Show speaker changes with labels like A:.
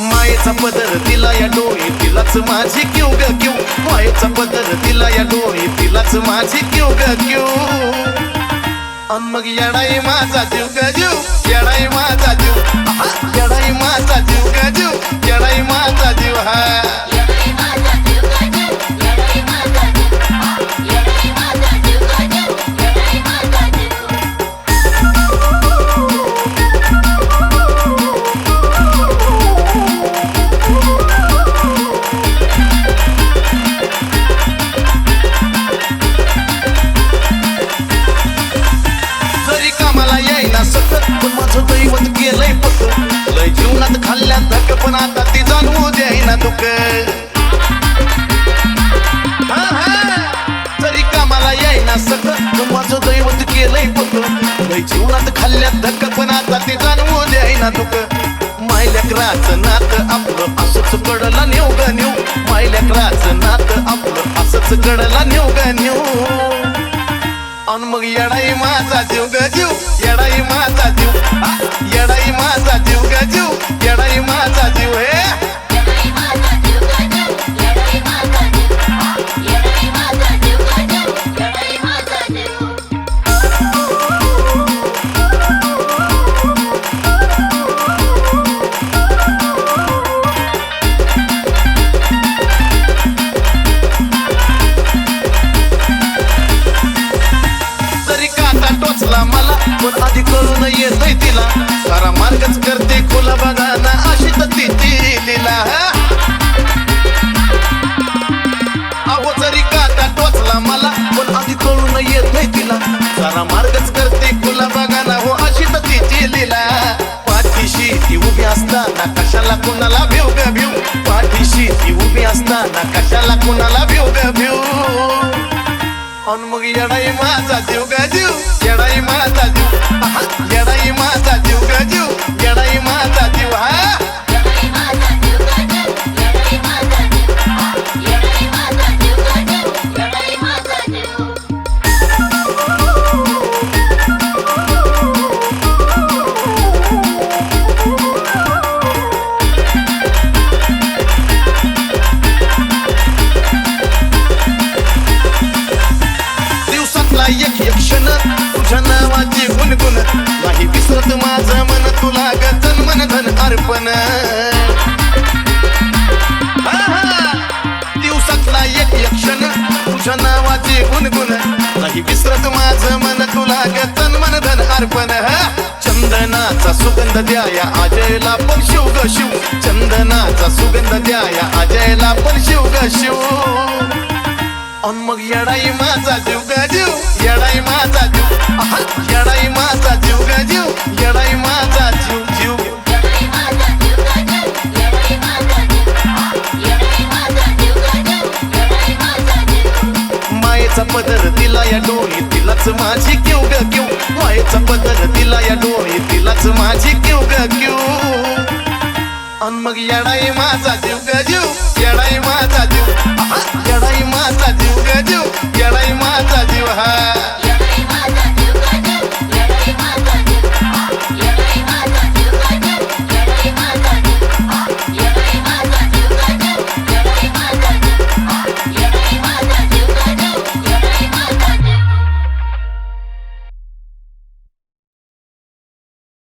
A: मायेचा पदर तिला या डोळी तिलाच माझी क्यू ग क्यू. मायेचा पदर तिला या डोळी तिलाच माझी क्यू ग क्यू. अन मग येडाई माझा जीव ग जीव येडाई माझा जीव लय जीवनात खाल्ल्या धक पण आता ती जाणवू दे दुःख. हा, हा. जरी कामाला येईना सतत पण माझं दैवत केलंय पत लय जीवनात खाल्ल्या धक पण आता ती जाणवू द्यायना तुक मायल्याकराचं नातं आपलं असंच कडला नेऊ ग नेऊ. मायल्याकराचं नातं आपलं असंच कडला नेऊ ग नेऊ. अन मग येडाई माझा जीव ग जीव येडाई माझा जीव. येडाई माझा टोचला मला पण आधी कळून नाही तिला. सारा मार्गच करते खुला बघा ना हो अशी तर तिची लिला पाठीशी ती उभी असताना कशाला कुणाला भिव ग भिव पाठीशी ती उभी असताना कशाला कुणाला भिव ग भिव अन मग येडाई माझा जीव ग जीव येडाई माझा गुण. नाही विसरत माझं मन तुला गजन मन धन अर्पण. दिवसातला एक एक तुझ्या नावाचे गुणगुण. नाही विसरत माझं मन तुला गजन मन धन अर्पण. चंदनाचा सुगंध द्याया अजयला पण शिव ग शिव. चंदनाचा सुगंध द्याया अजयला पण शिव ग शिव. मग येडाई माझा जीव ग मायेचा पदर दिला या डोळी तिलाच माझी क्यू ग क्यू. मायेचा पदर दिला या डोळी तिलाच माझी क्यू ग क्यू. अन मग येडाई माझा जीव ग जीव येडाई माझा जीव.